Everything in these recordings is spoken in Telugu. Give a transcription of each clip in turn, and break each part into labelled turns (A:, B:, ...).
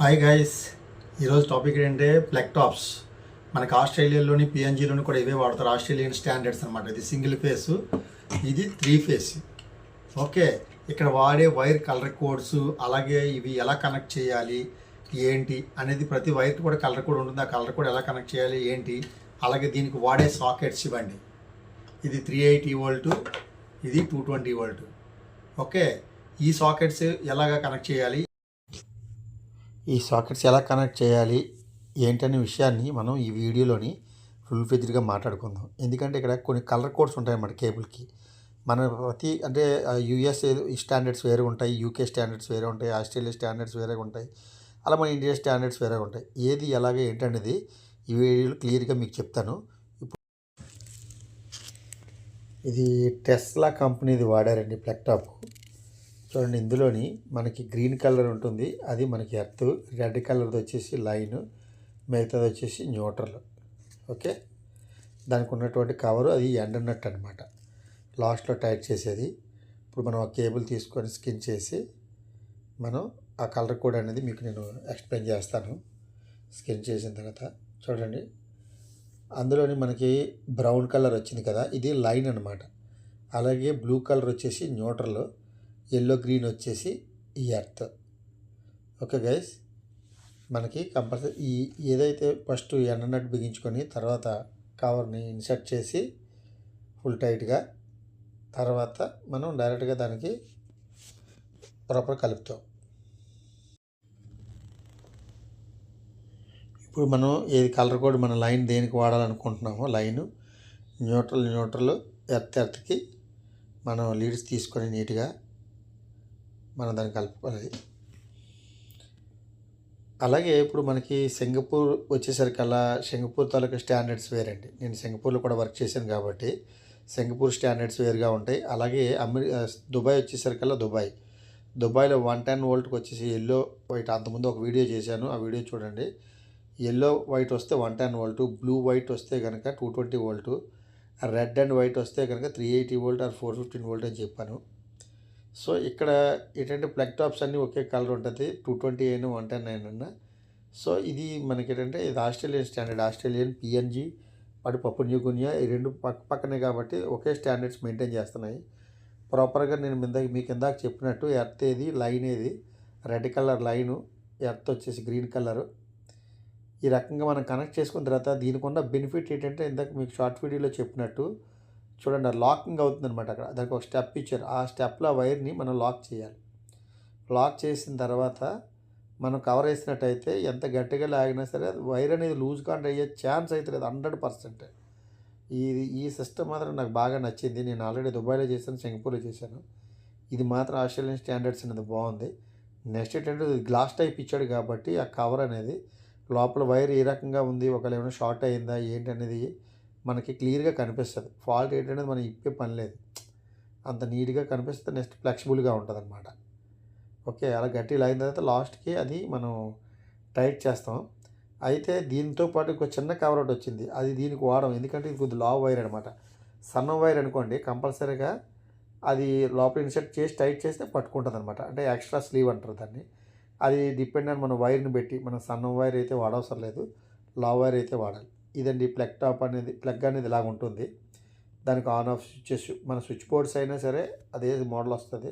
A: హాయ్ గైస్ ఈరోజు టాపిక్ ఏంటంటే ప్లెక్ టాప్స్ మనకి ఆస్ట్రేలియాలోని పిఎన్జీలోని కూడా ఇవే వాడతారు ఆస్ట్రేలియన్ స్టాండర్డ్స్ అనమాట ఇది సింగిల్ ఫేస్ ఇది త్రీ ఫేస్ ఓకే ఇక్కడ వాడే వైర్ కలర్ కోడ్స్ అలాగే ఇవి ఎలా కనెక్ట్ చేయాలి ఏంటి అనేది ప్రతి వైర్కి కూడా కలర్ కోడ్ ఉంటుంది. ఆ కలర్ కోడ్ ఎలా కనెక్ట్ చేయాలి ఏంటి అలాగే దీనికి వాడే సాకెట్స్ ఇవ్వండి. ఇది త్రీ ఎయిటీ వోల్ట్ ఇది టూ ట్వంటీ వోల్ట్ ఓకే ఈ సాకెట్స్ ఎలాగ కనెక్ట్ చేయాలి ఈ సాకెట్స్ ఎలా కనెక్ట్ చేయాలి ఏంటనే విషయాన్ని మనం ఈ వీడియోలోని ఫుల్ ఫెజ్డ్గా మాట్లాడుకుందాం. ఎందుకంటే ఇక్కడ కొన్ని కలర్ కోడ్స్ ఉంటాయి అన్నమాట కేబుల్కి. మన ప్రతి అంటే యూఎస్ స్టాండర్డ్స్ వేరే ఉంటాయి యూకే స్టాండర్డ్స్ వేరే ఉంటాయి ఆస్ట్రేలియా స్టాండర్డ్స్ వేరే ఉంటాయి అలా మన ఇండియా స్టాండర్డ్స్ వేరే ఉంటాయి. ఏది ఎలాగే ఏంటనేది ఈ వీడియోలో క్లియర్గా మీకు చెప్తాను. ఇప్పుడు ఇది టెస్లా కంపెనీది వాడారండి ప్లగ్ టాప్ చూడండి ఇందులోని మనకి గ్రీన్ కలర్ ఉంటుంది. అది మనకి ఎర్త్ రెడ్ కలర్ది వచ్చేసి లైన్ మిగతాది వచ్చేసి న్యూట్రల్. ఓకే? దానికి ఉన్నటువంటి కవరు అది ఎండనట్టు అనమాట లాస్ట్లో టైట్ చేసేది. ఇప్పుడు మనం ఆ కేబుల్ తీసుకొని స్కిన్ చేసి మనం ఆ కలర్ కోడ్ అనేది మీకు నేను ఎక్స్ప్లెయిన్ చేస్తాను. స్కిన్ చేసిన తర్వాత చూడండి. అందులోని మనకి బ్రౌన్ కలర్ వచ్చింది కదా ఇది లైన్ అనమాట అలాగే బ్లూ కలర్ వచ్చేసి న్యూట్రల్. ఎల్లో గ్రీన్ వచ్చేసి ఈ ఎర్త్ ఓకే గైస్ మనకి కంపల్సరీ ఈ ఏదైతే ఫస్ట్ ఎండనట్ బిగించుకొని తర్వాత కవర్ని ఇన్సర్ట్ చేసి ఫుల్ టైట్గా తర్వాత మనం డైరెక్ట్గా దానికి ప్రాపర్ కలుపుతాం. ఇప్పుడు మనం ఏది కలర్ కోడ్ మన లైన్ దేనికి వాడాలనుకుంటున్నామో లైను న్యూట్రల్ న్యూట్రల్ ఎర్త్ ఎర్త్కి మనం లీడ్స్ తీసుకొని నీట్గా మనం దాన్ని కలుపుకోవాలి. అలాగే ఇప్పుడు మనకి సింగపూర్ వచ్చేసరికల్లా సింగపూర్ తాలూకా స్టాండర్డ్స్ వేరండి. నేను సింగపూర్లో కూడా వర్క్ చేశాను కాబట్టి సింగపూర్ స్టాండర్డ్స్ వేరుగా ఉంటాయి. అలాగే అమెరి దుబాయ్ వచ్చేసరికల్లా దుబాయ్. దుబాయ్లో వన్ టెన్ వోల్ట్కి వచ్చేసి ఎల్లో వైట్ అంతకుముందు ఒక వీడియో చేశాను. ఆ వీడియో చూడండి. ఎల్లో వైట్ వస్తే one ten volt blue white వస్తే కనుక two twenty volt red and white వస్తే కనుక three eighty volt or four fifteen volt అని చెప్పాను. సో ఇక్కడ ఏంటంటే ప్లగ్ టాప్స్ అన్నీ ఒకే కలర్ ఉంటుంది. టూ ట్వంటీ అయినా వన్ టెన్ అయినా. సో ఇది మనకి ఏంటంటే ఇది ఆస్ట్రేలియన్ స్టాండర్డ్. ఆస్ట్రేలియన్ పిఎన్జీ అటు పప్పు న్యూగునియా ఈ రెండు పక్క పక్కనే కాబట్టి ఒకే స్టాండర్డ్స్ మెయింటైన్ చేస్తున్నాయి. ప్రాపర్గా నేను మీద మీకు ఇందాక చెప్పినట్టు ఎర్త్ ఏది లైన్ ఏది రెడ్ కలర్ లైను ఎర్త్ వచ్చేసి గ్రీన్ కలరు. ఈ రకంగా మనం కనెక్ట్ చేసుకున్న తర్వాత దీనికి ఉన్న బెనిఫిట్ ఏంటంటే ఇందాక మీకు షార్ట్ వీడియోలో చెప్పినట్టు చూడండి లాకింగ్ అవుతుందనమాట అక్కడ. దానికి ఒక స్టెప్ ఇచ్చారు. ఆ స్టెప్లో వైర్ని మనం లాక్ చేయాలి. లాక్ చేసిన తర్వాత మనం కవర్ వేసినట్టయితే ఎంత గట్టిగా లాగినా సరే అది వైర్ అనేది లూజ్ కాంట్ అయ్యే ఛాన్స్ అయితే లేదు. Hundred percent. ఇది ఈ సిస్టమ్ మాత్రం నాకు బాగా నచ్చింది. నేను ఆల్రెడీ దుబాయ్లో చేశాను సింగపూర్లో చేశాను. ఇది మాత్రం ఆస్ట్రేలియన్ స్టాండర్డ్స్ అనేది బాగుంది. నెక్స్ట్ ఏంటంటే గ్లాస్ టైప్ ఇచ్చాడు కాబట్టి ఆ కవర్ అనేది లోపల వైర్ ఏ రకంగా ఉంది ఒకవేళ ఏమైనా షార్ట్ అయిందా ఏంటి అనేది మనకి క్లియర్గా కనిపిస్తుంది. ఫాల్ట్ ఏంటనేది మనం ఇప్పే పని లేదు. అంత నీట్గా కనిపిస్తే నెక్స్ట్ ఫ్లెక్సిబుల్గా ఉంటుంది అనమాట ఓకే అలా గట్టిలు అయిన తర్వాత లాస్ట్కి అది మనం టైట్ చేస్తాం. అయితే దీంతో పాటు ఇంకో చిన్న కవర్ ఒకటి వచ్చింది. అది దీనికి వాడడం ఎందుకంటే ఇది కొద్దిగా లావ్ వైర్ అనమాట సన్న వైర్ అనుకోండి కంపల్సరీగా అది లోపల ఇన్సర్ట్ చేసి టైట్ చేస్తే పట్టుకుంటుంది అనమాట అంటే ఎక్స్ట్రా స్లీవ్ అంటారు దాన్ని. అది డిపెండ్ అని మన వైర్ని పెట్టి మనం సన్న వైర్ అయితే వాడవసరం లేదు. లావ్ వైర్ అయితే వాడాలి. ఇదండి ప్లగ్ టాప్ అనేది ప్లగ్ అనేది ఇలాగ ఉంటుంది. దానికి ఆన్ ఆఫ్ స్విచ్చెస్ మన స్విచ్ బోర్డ్స్ అయినా సరే అదే మోడల్ వస్తుంది.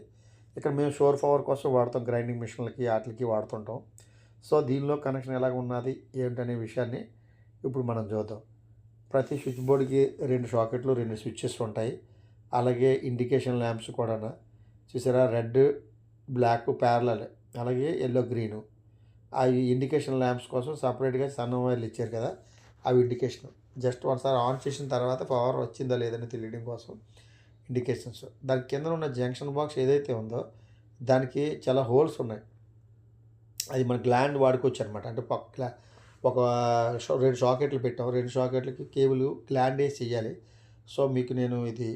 A: ఇక్కడ మేము షోర్ పవర్ కోసం వాడతాం గ్రైండింగ్ మిషన్లకి వాటికి వాడుతుంటాం. సో దీనిలో కనెక్షన్ ఎలాగ ఉన్నది ఏంటనే విషయాన్ని ఇప్పుడు మనం చూద్దాం. ప్రతి స్విచ్ బోర్డ్కి రెండు షాకెట్లు రెండు స్విచ్చెస్ ఉంటాయి. అలాగే ఇండికేషన్ ల్యాంప్స్ కూడా చూసారా? రెడ్ బ్లాక్ ప్యారలల్ అలాగే ఎల్లో గ్రీను. ఆ ఇండికేషన్ ల్యాంప్స్ కోసం సపరేట్గా సన్న వైర్లు ఇచ్చారు కదా. అవి ఇండికేషన్ జస్ట్ ఒకసారి ఆన్ చేసిన తర్వాత పవర్ వచ్చిందా లేదని తెలియడం కోసం ఇండికేషన్స్ దాని కింద ఉన్న జంక్షన్ బాక్స్ ఏదైతే ఉందో దానికి చాలా హోల్స్ ఉన్నాయి. అది మన గ్లాండ్ వాడుకోవచ్చు అనమాట అంటే పక్క ఒక రెండు షాకెట్లు పెట్టాం. రెండు షాకెట్లకి కేబుల్ గ్లాండ్ వేసి చేయాలి. సో మీకు నేను ఇది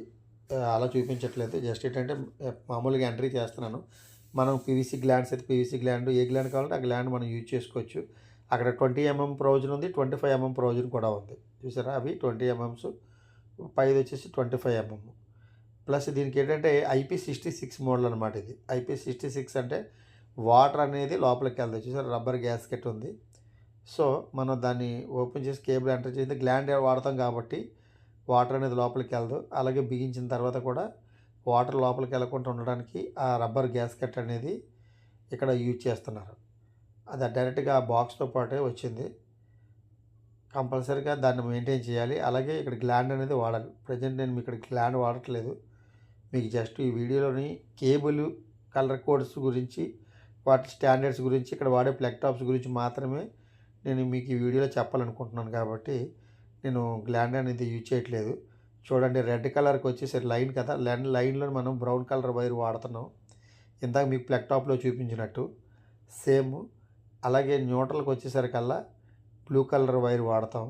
A: అలా చూపించట్లేదు. జస్ట్ ఏంటంటే మామూలుగా ఎంట్రీ చేస్తున్నాను. మనం పీవీసీ గ్లాండ్స్ అయితే పీవీసీ గ్లాండ్ ఏ గ్లాండ్ కావాలంటే ఆ గ్లాండ్ మనం యూజ్ చేసుకోవచ్చు. అక్కడ ట్వంటీ ఎంఎం ప్రొవిజన్ ఉంది ట్వంటీ ఫైవ్ ఎంఎం ప్రొవిజన్ కూడా ఉంది. చూసారా? అవి ట్వంటీ ఎంఎంస్ పైది వచ్చేసి ట్వంటీ ఫైవ్ ఎంఎం ప్లస్ దీనికి ఏంటంటే ఐపీ సిక్స్టీ సిక్స్ మోడల్ అనమాట ఇది. ఐపీ సిక్స్టీ సిక్స్ అంటే వాటర్ అనేది లోపలికి వెళ్తుంది చూసారు? రబ్బర్ గ్యాస్కెట్ ఉంది. సో మనం దాన్ని ఓపెన్ చేసి కేబుల్ ఎంటర్ చేసి గ్లాండ్ వాడతాం కాబట్టి వాటర్ అనేది లోపలికి వెళ్ళదు అలాగే బిగించిన తర్వాత కూడా వాటర్ లోపలికి వెళ్ళకుండా ఉండడానికి ఆ రబ్బర్ గ్యాస్కెట్ అనేది ఇక్కడ యూజ్ చేస్తున్నారు. అది డైరెక్ట్గా బాక్స్తో పాటే వచ్చింది. కంపల్సరీగా దాన్ని మెయింటైన్ చేయాలి. అలాగే ఇక్కడ గ్లాండ్ అనేది వాడాలి. ప్రజెంట్ నేను ఇక్కడ గ్లాండ్ వాడట్లేదు. మీకు జస్ట్ ఈ వీడియోలోని కేబుల్ కలర్ కోడ్స్ గురించి వాటి స్టాండర్డ్స్ గురించి ఇక్కడ వాడే ప్లగ్ టాప్స్ గురించి మాత్రమే నేను మీకు ఈ వీడియోలో చెప్పాలనుకుంటున్నాను కాబట్టి నేను గ్లాండ్ అనేది యూజ్ చేయట్లేదు. చూడండి రెడ్ కలర్కి వచ్చేసరి లైన్ కదా. లైన్ లైన్లో మనం బ్రౌన్ కలర్ వైర్ వాడుతున్నాం. ఇందాక మీకు ప్లగ్ టాప్లో చూపించినట్టు. సేమ్ అలాగే న్యూట్రల్కి వచ్చేసరికల్లా బ్లూ కలర్ వైర్ వాడతాం.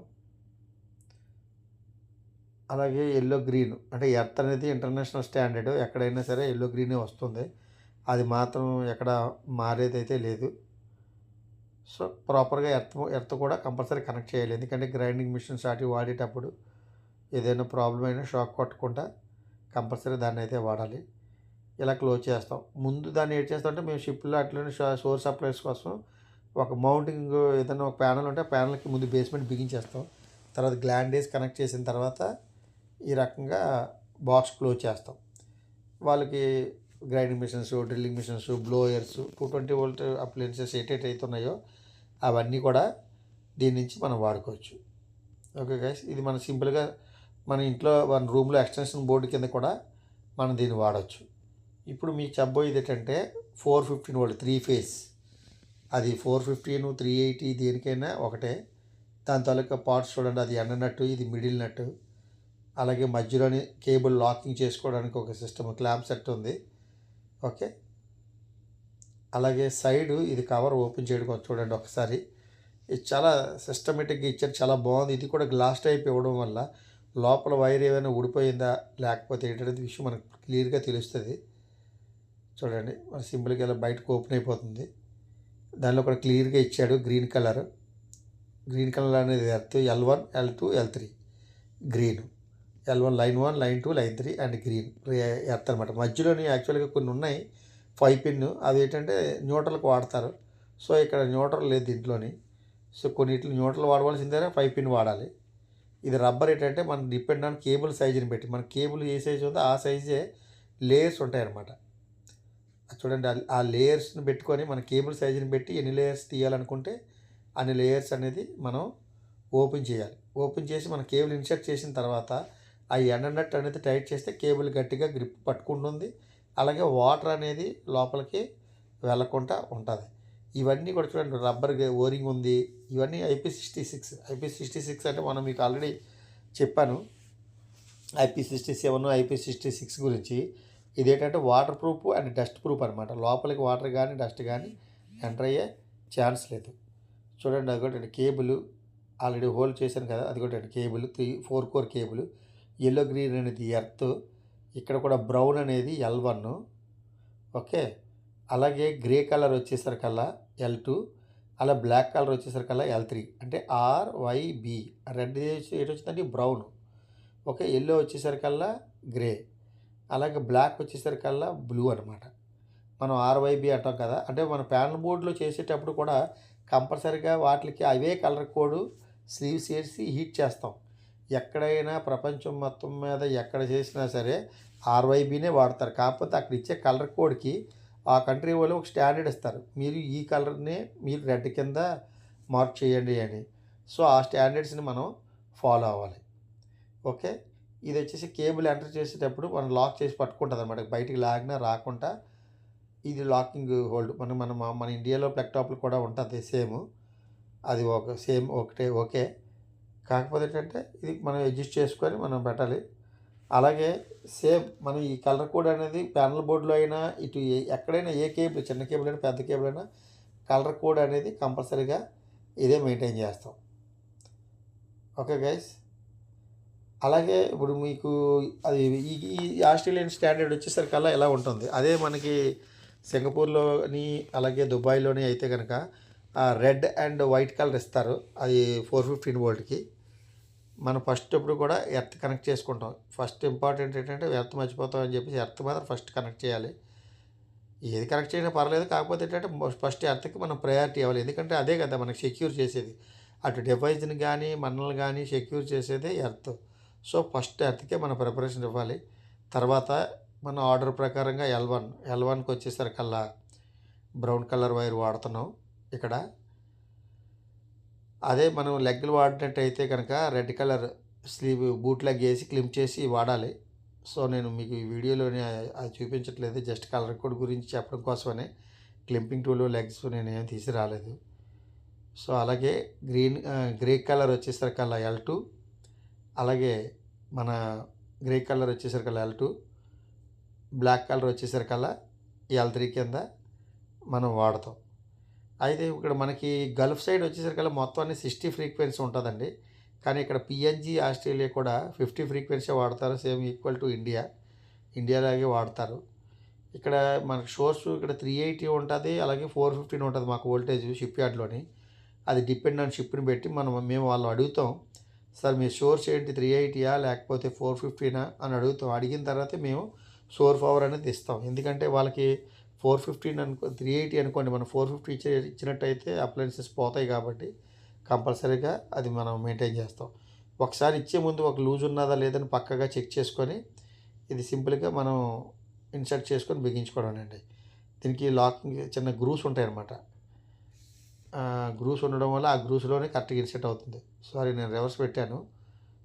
A: అలాగే ఎల్లో గ్రీన్ అంటే ఎర్త్ అనేది ఇంటర్నేషనల్ స్టాండర్డ్. ఎక్కడైనా సరే ఎల్లో గ్రీనే వస్తుంది. అది మాత్రం ఎక్కడ మారేది అయితే లేదు. సో ప్రాపర్గా ఎర్త్ ఎర్త్ కూడా కంపల్సరీ కనెక్ట్ చేయాలి. ఎందుకంటే గ్రైండింగ్ మిషన్స్ వాటి వాడేటప్పుడు ఏదైనా ప్రాబ్లం అయినా షాక్ కొట్టకుండా కంపల్సరీ దాన్ని అయితే వాడాలి. ఇలా క్లోజ్ చేస్తాం. ముందు దాన్ని ఏం చేస్తామంటే మేము షిప్లో అట్లనే సోర్స్ సప్లైస్ కోసం ఒక మౌంటింగ్ ఏదైనా ఒక ప్యానల్ ఉంటే ఆ ప్యానల్కి ముందు బేస్మెంట్ బిగించేస్తాం తర్వాత గ్లాండేజ్ కనెక్ట్ చేసిన తర్వాత ఈ రకంగా బాక్స్ క్లోజ్ చేస్తాం. వాళ్ళకి grinding machines drilling machines blowers two twenty volt appliances ఏటేట్ అవుతున్నాయో అవన్నీ కూడా దీని నుంచి మనం వాడుకోవచ్చు. ఓకే గైస్ ఇది మనం సింపుల్గా మన ఇంట్లో మన రూమ్లో ఎక్స్టెన్షన్ బోర్డు కింద కూడా మనం దీన్ని వాడవచ్చు ఇప్పుడు మీకు చెప్పబోయేది ఏంటంటే four fifteen volt three phase అది ఫోర్ ఫిఫ్టీన్ త్రీ ఎయిటీ దేనికైనా ఒకటే. దాని తాలూకా పార్ట్స్ చూడండి అది ఎండ నట్టు ఇది మిడిల్ నట్టు. అలాగే మధ్యలోని కేబుల్ లాకింగ్ చేసుకోవడానికి ఒక సిస్టమ్ క్లాంప్ సెట్ ఉంది. ఓకే? అలాగే సైడ్ ఇది కవర్ ఓపెన్ చేయడం చూడండి ఒకసారి. ఇది చాలా సిస్టమేటిక్గా ఇచ్చారు చాలా బాగుంది. ఇది కూడా గ్లాస్ టైప్ ఇవ్వడం వల్ల లోపల వైర్ ఏమైనా ఊడిపోయిందా లేకపోతే ఏంటనేది విషయం మనకు క్లియర్గా తెలుస్తుంది. చూడండి మన సింపుల్గా ఇలా బయటకు ఓపెన్ అయిపోతుంది. దానిలో కూడా క్లియర్గా ఇచ్చాడు గ్రీన్ కలర్. గ్రీన్ కలర్ అనేది earth L one L two L three. Green. L one line one line two line three and green. Earth అనమాట మధ్యలోని యాక్చువల్గా కొన్ని ఉన్నాయి. ఫైవ్ పిన్ అది ఏంటంటే న్యూట్రల్కి వాడతారు. సో ఇక్కడ న్యూట్రల్ లేదు దీంట్లోని. సో కొన్నిట్లు న్యూట్రల్ వాడవలసిందే ఫైవ్ పిన్ వాడాలి. ఇది రబ్బర్ ఏంటంటే మనం డిపెండ్ ఆన్ కేబుల్ సైజుని పెట్టి మన కేబుల్ ఏ సైజు ఉందో ఆ సైజే లేయర్స్ ఉంటాయన్నమాట. చూడండి ఆ- లేయర్స్ని పెట్టుకొని మన కేబుల్ సైజుని పెట్టి ఎన్ని లేయర్స్ తీయాలనుకుంటే అన్ని లేయర్స్ అనేది మనం ఓపెన్ చేయాలి. ఓపెన్ చేసి మన కేబుల్ ఇన్సర్ట్ చేసిన తర్వాత ఆ ఎండ నట్ అనేది టైట్ చేస్తే కేబుల్ గట్టిగా గ్రిప్ పట్టుకుంటుంది అలాగే వాటర్ అనేది లోపలికి వెళ్ళకుండా ఉంటుంది. ఇవన్నీ కూడా చూడండి రబ్బర్ ఓరింగ్ ఉంది. ఇవన్నీ IP sixty six IP sixty six అంటే మనం మీకు ఆల్రెడీ చెప్పాను. IP sixty seven IP sixty six గురించి. ఇదేంటంటే waterproof and dustproof అనమాట లోపలికి వాటర్ కానీ డస్ట్ కానీ ఎంటర్ అయ్యే ఛాన్స్ లేదు. చూడండి అది కూడా కేబుల్ ఆల్రెడీ హోల్డ్ చేశాను కదా అది కూడా cable three four core cable. Yellow green అనేది ఎర్త్ ఇక్కడ కూడా బ్రౌన్ అనేది ఎల్ వన్ ఓకే? అలాగే గ్రే కలర్ వచ్చేసరికల్లా ఎల్ టూ అలా బ్లాక్ కలర్ వచ్చేసరికల్లా ఎల్ త్రీ అంటే ఆర్ వై బి రెడ్ ఏటి వచ్చిందంటే బ్రౌన్ ఓకే? ఎల్లో వచ్చేసరికల్లా గ్రే అలాగే బ్లాక్ వచ్చేసరికల్లా బ్లూ అనమాట మనం ఆర్వైబి అంటాం కదా అంటే మన ప్యానల్ బోర్డులో చేసేటప్పుడు కూడా కంపల్సరీగా వాటికి అవే కలర్ కోడ్ స్లీవ్స్ వేసి హీట్ చేస్తాం. ఎక్కడైనా ప్రపంచం మొత్తం మీద ఎక్కడ చేసినా సరే ఆర్వైబీనే వాడతారు. కాకపోతే అక్కడ ఇచ్చే కలర్ కోడ్కి ఆ కంట్రీ వాళ్ళు ఒక స్టాండర్డ్ ఇస్తారు. మీరు ఈ కలర్నే మీరు రెడ్ కింద మార్క్ చేయండి అని. సో ఆ స్టాండర్డ్స్ని మనం ఫాలో అవ్వాలి. ఓకే? ఇది వచ్చేసి కేబుల్ ఎంటర్ చేసేటప్పుడు మనం లాక్ చేసి పట్టుకుంటుంది అనమాట బయటికి లాగినా రాకుండా ఇది లాకింగ్ హోల్డ్. మనం మన మన ఇండియాలో ప్లగ్ టాప్లు కూడా ఉంటుంది సేమ్. అది ఒక సేమ్ ఒకటే ఓకే. కాకపోతే ఏంటంటే ఇది మనం అడ్జస్ట్ చేసుకొని మనం పెట్టాలి. అలాగే సేమ్ మనం ఈ కలర్ కోడ్ అనేది ప్యానల్ బోర్డులో అయినా ఇటు ఎక్కడైనా ఏ కేబుల్ చిన్న కేబుల్ అయినా పెద్ద కేబుల్ అయినా కలర్ కోడ్ అనేది కంపల్సరీగా ఇదే మెయింటైన్ చేస్తాం. Okay guys. అలాగే ఇప్పుడు మీకు అది ఈ ఆస్ట్రేలియన్ స్టాండర్డ్ వచ్చేసరికల్లా ఎలా ఉంటుంది? అదే మనకి సింగపూర్లోని అలాగే దుబాయ్లోని అయితే కనుక రెడ్ అండ్ వైట్ కలర్ ఇస్తారు. అది ఫోర్ ఫిఫ్టీన్ వోల్ట్కి. మనం ఫస్ట్ ఎప్పుడు కూడా ఎర్త్ కనెక్ట్ చేసుకుంటాం. ఫస్ట్ ఇంపార్టెంట్ ఏంటంటే ఎర్త్ మర్చిపోతాం అని చెప్పేసి ఎర్త్ మాత్రం ఫస్ట్ కనెక్ట్ చేయాలి. ఏది కనెక్ట్ చేయడం పర్లేదు కాకపోతే ఏంటంటే ఫస్ట్ ఎర్త్కి మనం ప్రయారిటీ ఇవ్వాలి. ఎందుకంటే అదే కదా మనకి సెక్యూర్ చేసేది. అటు డివైజ్ని కానీ మనల్ని కానీ సెక్యూర్ చేసేదే ఎర్త్. సో ఫస్ట్ ఎర్త్కే మన ప్రిపరేషన్ ఇవ్వాలి. తర్వాత మన ఆర్డర్ ప్రకారంగా ఎల్ వన్ ఎల్ వన్కి వచ్చేసరికల్లా బ్రౌన్ కలర్ వైర్ వాడుతున్నాం ఇక్కడ. అదే మనం లెగ్లు వాడినట్టయితే కనుక red colour sleeve boot leg వేసి క్లిమ్ చేసి వాడాలి. సో నేను మీకు ఈ వీడియోలోనే అది చూపించట్లేదు జస్ట్ కలర్ కోడ్ గురించి చెప్పడం కోసమనే. క్లింపింగ్ టూలు లెగ్స్ నేను ఏం తీసి రాలేదు. సో అలాగే గ్రీన్ గ్రే కలర్ వచ్చేసరికల్లా ఎల్ టూ. అలాగే మన గ్రే కలర్ వచ్చేసరికల్లా ఎల్ టూ బ్లాక్ కలర్ వచ్చేసరికల్లా ఎల్ త్రీ కింద మనం వాడతాం. అయితే ఇక్కడ మనకి గల్ఫ్ సైడ్ వచ్చేసరికల్లా మొత్తం అన్ని సిక్స్టీ ఫ్రీక్వెన్సీ ఉంటుందండి. కానీ ఇక్కడ పిఎన్జి ఆస్ట్రేలియా కూడా ఫిఫ్టీ ఫ్రీక్వెన్సీ వాడతారు. సేమ్ ఈక్వల్ టు ఇండియా ఇండియాలాగే వాడతారు. ఇక్కడ మనకు షోర్స్ ఇక్కడ త్రీ ఎయిటీ ఉంటుంది. అలాగే ఫోర్ ఫిఫ్టీన్ ఉంటుంది మాకు వోల్టేజ్ షిప్ యార్డ్లోని అది డిపెండ్ ఆన్ షిప్ని పెట్టి మనం మేము వాళ్ళు అడుగుతాం. సార్ మీ సోర్స్ ఏంటి త్రీ ఎయిటీయా లేకపోతే ఫోర్ ఫిఫ్టీనా? అని అడుగుతాం. అడిగిన తర్వాత మేము సోర్ పవర్ అనేది ఇస్తాం. ఎందుకంటే వాళ్ళకి ఫోర్ ఫిఫ్టీన్ అనుకో త్రీ ఎయిటీ అనుకోండి మనం ఫోర్ ఫిఫ్టీ ఇచ్చే ఇచ్చినట్టయితే అప్లయన్సెస్ పోతాయి కాబట్టి కంపల్సరీగా అది మనం మెయింటైన్ చేస్తాం. ఒకసారి ఇచ్చే ముందు ఒక లూజ్ ఉన్నదా లేదని పక్కగా చెక్ చేసుకొని ఇది సింపుల్గా మనం ఇన్సర్ట్ చేసుకొని బిగించుకోవడం అండి. దీనికి లాకింగ్ చిన్న గ్రూస్ ఉంటాయన్నమాట. గ్రూస్ ఉండడం వల్ల ఆ గ్రూస్లోనే కరెక్ట్గా ఇన్సెట్ అవుతుంది. సారీ నేను రివర్స్ పెట్టాను.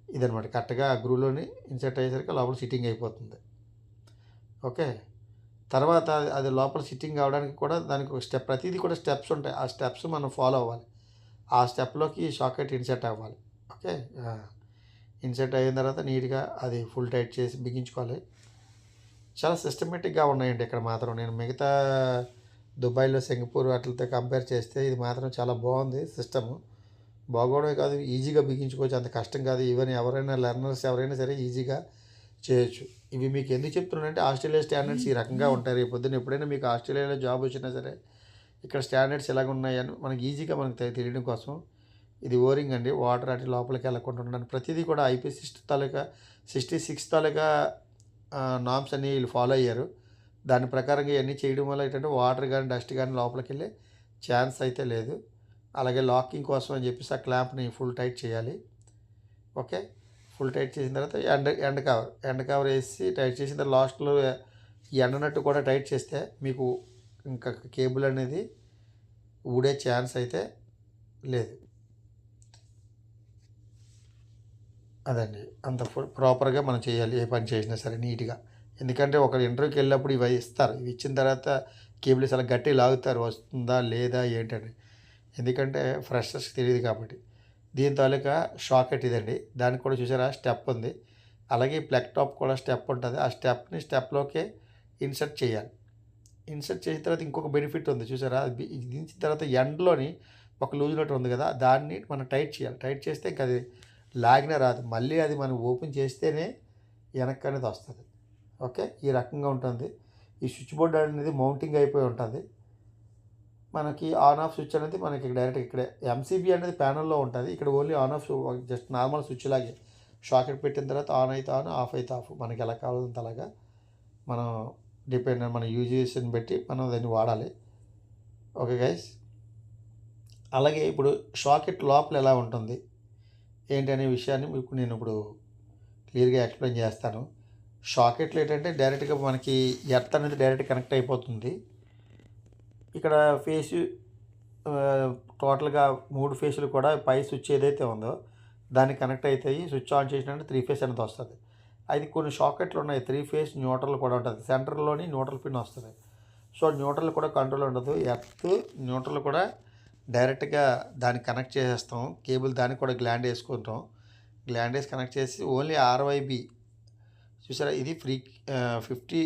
A: ఇదనమాట కరెక్ట్గా ఆ గ్రూలోనే ఇన్సెట్ అయ్యేసరికి లోపల సిట్టింగ్ అయిపోతుంది. ఓకే? తర్వాత అది- అది లోపల సిట్టింగ్ అవడానికి కూడా దానికి ఒక స్టెప్ ప్రతిదీ కూడా స్టెప్స్ ఉంటాయి. ఆ స్టెప్స్ మనం ఫాలో అవ్వాలి. ఆ స్టెప్లోకి షాకెట్ ఇన్సెట్ అవ్వాలి. ఓకే? ఇన్సెట్ అయిన తర్వాత నీట్గా అది ఫుల్ టైట్ చేసి బిగించుకోవాలి. చాలా సిస్టమేటిక్గా ఉన్నాయండి ఇక్కడ మాత్రం. నేను మిగతా దుబాయ్లో సింగపూర్ వాటితో కంపేర్ చేస్తే ఇది మాత్రం చాలా బాగుంది సిస్టమ్. బాగోవడమే కాదు ఈజీగా బిగించుకోవచ్చు. అంత కష్టం కాదు. ఈవెన్ ఎవరైనా లెర్నర్స్ ఎవరైనా సరే ఈజీగా చేయొచ్చు. ఇవి మీకు ఎందుకు చెప్తున్నానంటే ఆస్ట్రేలియా స్టాండర్డ్స్ ఈ రకంగా ఉంటాయి. రేపు పొద్దున్న ఎప్పుడైనా మీకు ఆస్ట్రేలియాలో జాబ్ వచ్చినా సరే ఇక్కడ స్టాండర్డ్స్ ఎలాగ ఉన్నాయని మనకి ఈజీగా మనకు తెలియడం కోసం ఇది ఓరింగ్ అండి. వాటర్ అటు లోపలికి వెళ్ళకుండా ఉండడానికి. ప్రతిదీ కూడా ఐపీ సిక్స్ తాలూకా సిక్స్టీ సిక్స్ తాలూకా నామ్స్ అన్ని వీళ్ళు ఫాలో అయ్యారు. దాని ప్రకారంగా ఇవన్నీ చేయడం వల్ల ఏంటంటే వాటర్ కానీ డస్ట్ కానీ లోపలికి వెళ్ళే ఛాన్స్ అయితే లేదు. అలాగే లాకింగ్ కోసం అని చెప్పేసి ఆ క్లాంప్ని ఫుల్ టైట్ చేయాలి. ఓకే? ఫుల్ టైట్ చేసిన తర్వాత ఎండ ఎండ కవర్ ఎండ కవర్ వేసి టైట్ చేసిన తర్వాత లాస్ట్లో ఎండనట్టు కూడా టైట్ చేస్తే మీకు ఇంకా కేబుల్ అనేది ఊడే ఛాన్స్ అయితే లేదు. అదండి. అంత ఫుల్ ప్రాపర్గా మనం చేయాలి ఏ పని చేసినా సరే నీట్గా. ఎందుకంటే ఒక ఇంటర్వ్యూకి వెళ్ళినప్పుడు ఇవి ఇస్తారు. ఇవి ఇచ్చిన తర్వాత కేబుల్స్ అలా గట్టి లాగుతారు వస్తుందా లేదా ఏంటని. ఎందుకంటే ఫ్రెషర్స్ తెలియదు కాబట్టి. దీని తాలూకా షాకెట్ ఇదండి. దానికి కూడా చూసారా స్టెప్ ఉంది. అలాగే ప్లగ్ టాప్ కూడా స్టెప్ ఉంటుంది. ఆ స్టెప్ని స్టెప్లోకే ఇన్సర్ట్ చేయాలి. ఇన్సర్ట్ చేసిన తర్వాత ఇంకొక బెనిఫిట్ ఉంది. చూసారా అది దించిన తర్వాత ఎండ్లోని ఒక లూజ్ నట్ ఉంది కదా దాన్ని మనం టైట్ చేయాలి. టైట్ చేస్తే ఇంకా అది లాగిన రాదు. మళ్ళీ అది మనం ఓపెన్ చేస్తేనే వెనక్కి అనేది వస్తుంది. ఓకే? ఈ రకంగా ఉంటుంది. ఈ స్విచ్ బోర్డ్ అనేది మౌంటింగ్ అయిపోయి ఉంటుంది. మనకి ఆన్ ఆఫ్ స్విచ్ అనేది మనకి డైరెక్ట్ ఇక్కడే ఎంసీబీ అనేది ప్యానల్లో ఉంటుంది. ఇక్కడ only on off just normal switch లాగే. షాకెట్ పెట్టిన తర్వాత ఆన్ అయితే ఆన్ ఆఫ్ అయితే ఆఫ్. మనకి ఎలా కావాలంత అలాగా మనం డిపెండ్ మన యూజేషన్ బట్టి మనం దాన్ని వాడాలి. Okay guys? అలాగే ఇప్పుడు షాకెట్ లోపల ఎలా ఉంటుంది? ఏంటి అనే విషయాన్ని మీకు నేను ఇప్పుడు క్లియర్గా ఎక్స్ప్లెయిన్ చేస్తాను. షాకెట్లు ఏంటంటే డైరెక్ట్గా మనకి ఎర్త్ అనేది డైరెక్ట్ కనెక్ట్ అయిపోతుంది. ఇక్కడ ఫేస్ టోటల్గా మూడు ఫేసులు కూడా పై స్విచ్ ఏదైతే ఉందో దానికి కనెక్ట్ అవుతాయి స్విచ్ ఆన్ చేసినట్టు త్రీ ఫేస్ అనేది వస్తుంది. అది కొన్ని షాకెట్లు ఉన్నాయి. త్రీ ఫేస్ న్యూట్రల్ కూడా ఉంటుంది. సెంటర్లోని న్యూట్రల్ పిన్ వస్తుంది. సో న్యూట్రల్ కూడా కంట్రోల్ ఉండదు. ఎర్త్ న్యూట్రల్ కూడా డైరెక్ట్గా దానికి కనెక్ట్ చేసేస్తాం. కేబుల్ దానికి కూడా గ్లాండ్ వేసుకుంటాం. గ్లాండ్ వేసి కనెక్ట్ చేసి ఓన్లీ ఆర్వైబి చూసారా? ఇది free fifty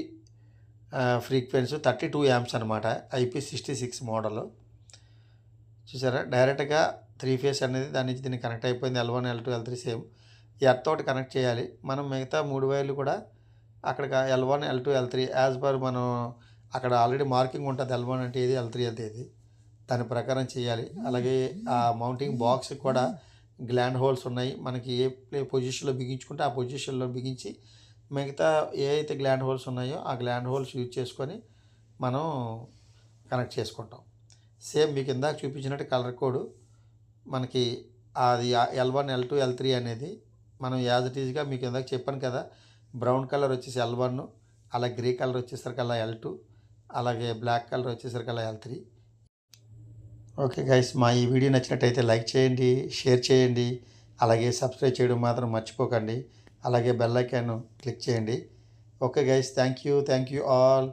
A: frequency thirty two amps అనమాట ఐపీ సిక్స్టీ సిక్స్ మోడల్. చూసారా? డైరెక్ట్గా త్రీ ఫేస్ అనేది దాని నుంచి దీనికి కనెక్ట్ అయిపోయింది. L one L two L three same. Earth తోటి కనెక్ట్ చేయాలి. మనం మిగతా మూడు వైర్లు కూడా అక్కడ L one L two L three as per మనం అక్కడ ఆల్రెడీ మార్కింగ్ ఉంటుంది. ఎల్ వన్ అంటే ఏది ఎల్ త్రీ అంటే ఇది దాని ప్రకారం చేయాలి. అలాగే ఆ మౌంటింగ్ బాక్స్ కూడా గ్లాండ్ హోల్స్ ఉన్నాయి. మనకి ఏ ప్లే పొజిషన్లో బిగించుకుంటే ఆ పొజిషన్లో బిగించి మిగతా ఏ అయితే గ్లాండ్ హోల్స్ ఉన్నాయో ఆ గ్లాండ్ హోల్స్ యూజ్ చేసుకొని మనం కనెక్ట్ చేసుకుంటాం. సేమ్ మీకు ఇందాక చూపించినట్టు కలర్ కోడ్ మనకి అది L one L two L three అనేది మనం యాజ్ ఇట్ ఈజ్గా మీకు ఇందాక చెప్పాను కదా బ్రౌన్ కలర్ వచ్చేసి ఎల్ వన్ అలా గ్రే కలర్ వచ్చేసరికి అలా ఎల్ టూ అలాగే బ్లాక్ కలర్ వచ్చేసరికల్లా ఎల్ త్రీ ఓకే గైస్ మా ఈ వీడియో నచ్చినట్టయితే లైక్ చేయండి షేర్ చేయండి అలాగే సబ్స్క్రైబ్ చేయడం మాత్రం మర్చిపోకండి. అలాగే బెల్ ఐకాన్ క్లిక్ చేయండి. Okay guys thank you thank you all